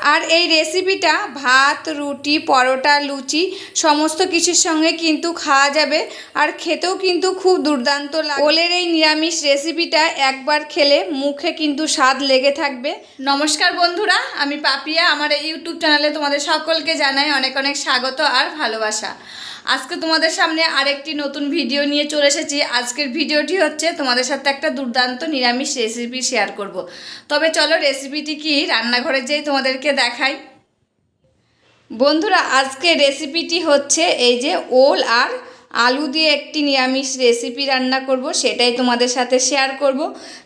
আর এই রেসিপিটা ভাত, রুটি, পরোটা, লুচি সমস্ত কিছুর সঙ্গে কিন্তু খাওয়া যাবে। আর খেতেও কিন্তু খুব দুর্দান্ত লাগে। ওলের এই নিরামিষ রেসিপিটা একবার খেলে মুখে কিন্তু স্বাদ লেগে থাকবে। নমস্কার বন্ধুরা, আমি পাপিয়া। আমার এই ইউটিউব চ্যানেলে তোমাদের সকলকে জানাই অনেক অনেক স্বাগত আর ভালোবাসা। আজকে তোমাদের সামনে আরেকটি নতুন ভিডিও নিয়ে চলে এসেছি। আজকের ভিডিওটি হচ্ছে তোমাদের সাথে একটা দুর্দান্ত নিরামিষ রেসিপি শেয়ার করব। তবে চলো রেসিপিটি কি? রান্নাঘরে যেই তোমাদেরকে দেখাই। বন্ধুরা আজকে রেসিপিটি হচ্ছে এই যে ওল আর আলু দিয়ে একটি নিরামিষ রেসিপি রান্না করব, সেটাই তোমাদের সাথে শেয়ার করব।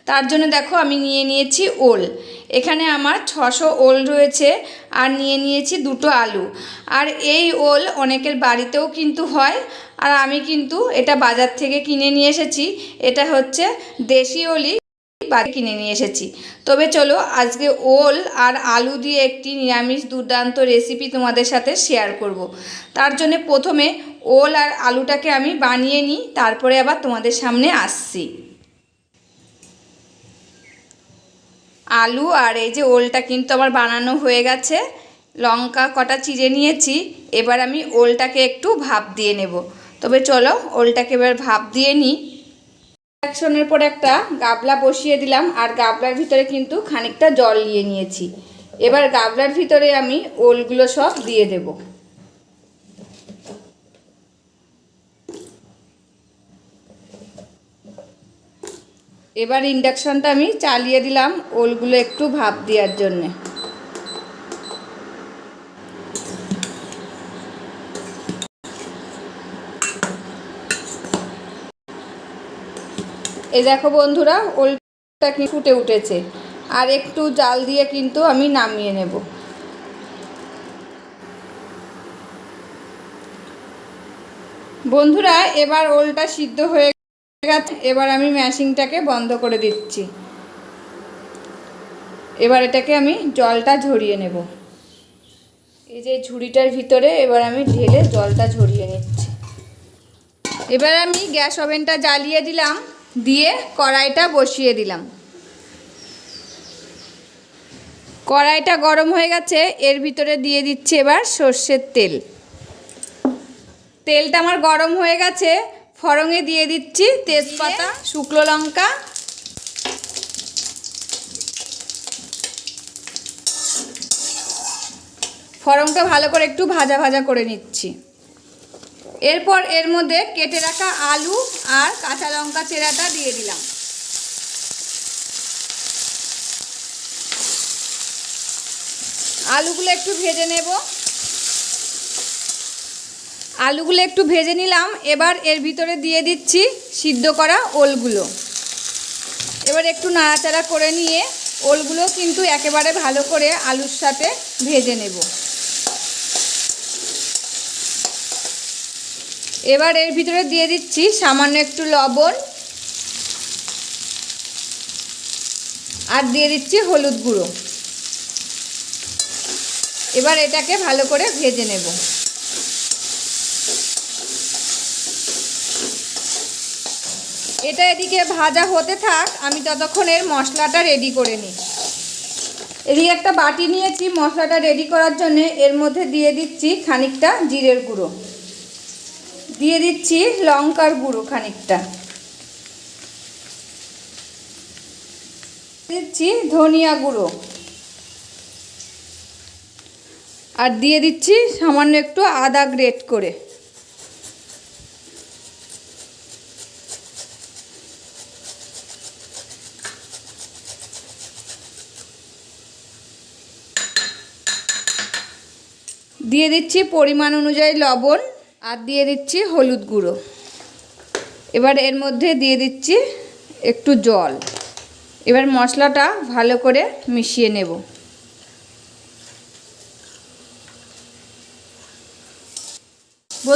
তার জন্য দেখো আমি নিয়ে নিয়েছি ওল। এখানে আমার ছশো ওল রয়েছে, আর নিয়ে নিয়েছি দুটো আলু। আর এই ওল অনেকের বাড়িতেও কিন্তু হয়, আর আমি কিন্তু এটা বাজার থেকে কিনে নিয়ে এসেছি। এটা হচ্ছে দেশি ওলি। বাড়ি কিনে নিয়ে এসেছি। তবে চলো, আজকে ওল আর আলু দিয়ে একটি নিরামিষ দুর্দান্ত রেসিপি তোমাদের সাথে শেয়ার করব। তার জন্য প্রথমে ওল আর আলুটাকে আমি বানিয়ে নিই, তারপরে আবার তোমাদের সামনে আসছি। আলু আর এই যে ওলটা কিন্তু আমার বানানো হয়ে গেছে, লঙ্কা কটা চিড়ে নিয়েছি, এবার আমি ওলটাকে একটু ভাপ দিয়ে নেব। তবে চলো, ওলটাকে এবার ভাপ দিয়ে নিই। একশনের পর একটা গাবলা বসিয়ে দিলাম আর গাবলার ভিতরে কিন্তু খানিকটা জল নিয়ে নিয়েছি। এবার গাবলার ভিতরে আমি ওলগুলো সব দিয়ে দেব। এবার ইন্ডাকশনটা আমি চালিয়ে দিলাম ওলগুলো একটু ভাপ দেওয়ার জন্যে। এই দেখো বন্ধুরা, ওলটা কি ফুটে উঠেছে। আর একটু জাল দিয়ে কিন্তু আমি নামিয়ে নেব। বন্ধুরা, এবার ওলটা সিদ্ধ হয়ে গেছে। এবার আমি ম্যাশিংটাকে বন্ধ করে দিচ্ছি। এবার এটাকে আমি জলটা ঝরিয়ে নেব। এই যে ঝুড়িটার ভিতরে এবার আমি ঢেলে জলটা ঝরিয়ে নিচ্ছি। এবার আমি গ্যাস ওভেনটা জ্বালিয়ে দিলাম। দিয়ে কড়াইটা বসিয়ে দিলাম। কড়াইটা গরম হয়ে গেছে, এর ভিতরে দিয়ে দিচ্ছি এবার সর্ষের তেল। তেলটা আমার গরম হয়ে গেছে ফড়ঙে দিয়ে দিচ্ছি তেজপাতা, শুকনো লঙ্কা। ফড়ংটা ভালো করে একটু ভাজা ভাজা করে নিচ্ছি। এরপর এর মধ্যে কেটে রাখা আলু আর কাঁচা লঙ্কা চেরাটা দিয়ে দিলাম। আলুগুলো একটু ভেজে নেব। আলুগুলো একটু ভেজে নিলাম। এবার এর ভিতরে দিয়ে দিচ্ছি সিদ্ধ করা ওলগুলো। এবার একটু নাড়াচাড়া করে নিয়ে ওলগুলো কিন্তু একেবারে ভালো করে আলুর সাথে ভেজে নেব। এবার এর ভিতরে দিয়ে দিচ্ছি সামান্য একটু লবণ। আর দিয়ে দিচ্ছি হলুদ গুঁড়ো। এবার এটাকে ভালো করে ভেজে নেব। এটা এদিকে ভাজা হতে থাক, আমি ততক্ষণ এর মশলাটা রেডি করে নিই। এদিকে একটা বাটি নিয়েছি, মশলাটা রেডি করার জন্য এর মধ্যে দিয়ে দিচ্ছি খানিকটা জিরের গুঁড়ো। দিয়ে দিচ্ছি লঙ্কার গুঁড়ো খানিকটা। দিচ্ছি ধনিয়া গুঁড়ো। আর দিয়ে দিচ্ছি সামান্য একটু আদা গ্রেট করে। দিয়ে দিচ্ছি পরিমাণ অনুযায়ী লবণ। আর দিয়ে দিচ্ছি হলুদ গুঁড়ো। এবার এর মধ্যে দিয়ে দিচ্ছি একটু জল। এবার মশলাটা ভালো করে মিশিয়ে নেব।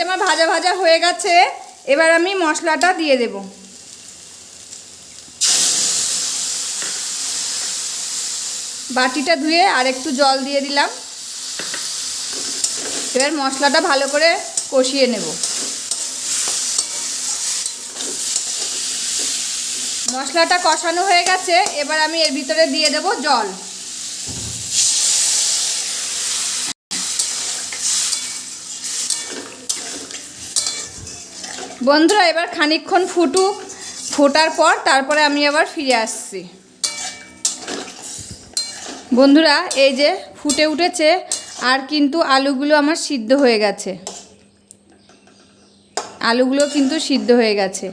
আমার ভাজা ভাজা হয়ে গেছে, এবার আমি মশলাটা দিয়ে দেব। বাটিটা ধুয়ে আর একটু জল দিয়ে দিলাম। এবার মশলাটা ভালো করে কষিয়ে নেব। মশলাটা কষানো হয়ে গেছে, এবার আমি এর ভিতরে দিয়ে দেব জল। বন্ধুরা, এবার খানিক্ষণ ফুটুক, ফোটার পর তারপরে আমি আবার ফিরে আসছি। বন্ধুরা, এই যে ফুটে উঠেছে, আর কিন্তু আলুগুলো আমার সিদ্ধ হয়ে গেছে। আলুগুলো কিন্তু সিদ্ধ হয়ে গেছে।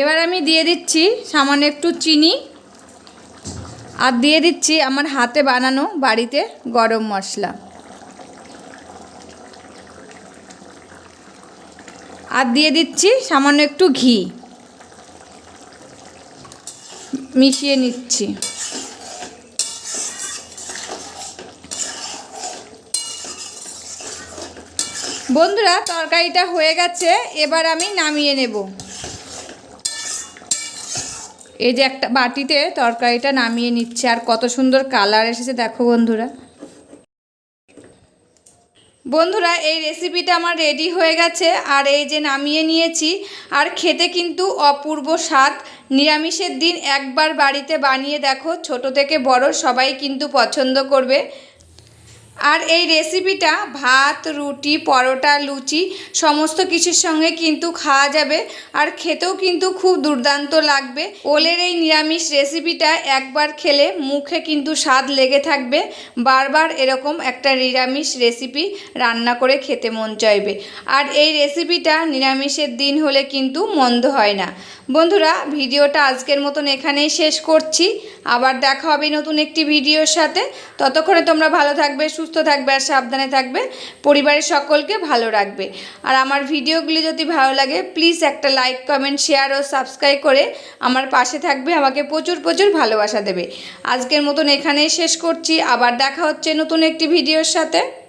এবার আমি দিয়ে দিচ্ছি সামান্য একটু চিনি। আর দিয়ে দিচ্ছি আমার হাতে বানানো বাড়িতে গরম মশলা। আর দিয়ে দিচ্ছি সামান্য একটু ঘি। মিশিয়ে নিচ্ছি। বন্ধুরা, তরকারিটা হয়ে গেছে, এবার আমি নামিয়ে নেব। এই যে একটা বাটিতে তরকারিটা নামিয়ে নিচ্ছে, আর কত সুন্দর কালার এসেছে, দেখো বন্ধুরা। বন্ধুরা, এই রেসিপিটা আমার রেডি হয়ে গেছে, আর এই যে নামিয়ে নিয়েছি, আর খেতে কিন্তু অপূর্ব স্বাদ। নিরামিষের দিন একবার বাড়িতে বানিয়ে দেখো, ছোট থেকে বড় সবাই কিন্তু পছন্দ করবে। আর এই রেসিপিটা ভাত, রুটি, পরোটা, লুচি সমস্ত কিছুর সঙ্গে কিন্তু খাওয়া যাবে। আর খেতেও কিন্তু খুব দুর্দান্ত লাগবে। ওলের এই নিরামিষ রেসিপিটা একবার খেলে মুখে কিন্তু স্বাদ লেগে থাকবে। বারবার এরকম একটা নিরামিষ রেসিপি রান্না করে খেতে মন চাইবে। আর এই রেসিপিটা নিরামিষের দিন হলে কিন্তু মন্দ হয় না। বন্ধুরা, ভিডিওটা আজকের মতন এখানেই শেষ করছি। আবার দেখা হবে নতুন একটি ভিডিওর সাথে। ততক্ষণে তোমরা ভালো থাকবে, সুস্থ থাকবে আর সাবধানে থাকবে। পরিবারের সকলকে ভালো রাখবে। আর আমার ভিডিওগুলি যদি ভালো লাগে প্লিজ একটা লাইক কমেন্ট শেয়ার ও সাবস্ক্রাইব করে আমার পাশে থাকবে, আমাকে প্রচুর প্রচুর ভালোবাসা দেবে। আজকের মতন এখানেই শেষ করছি। আবার দেখা হচ্ছে নতুন একটি ভিডিওর সাথে।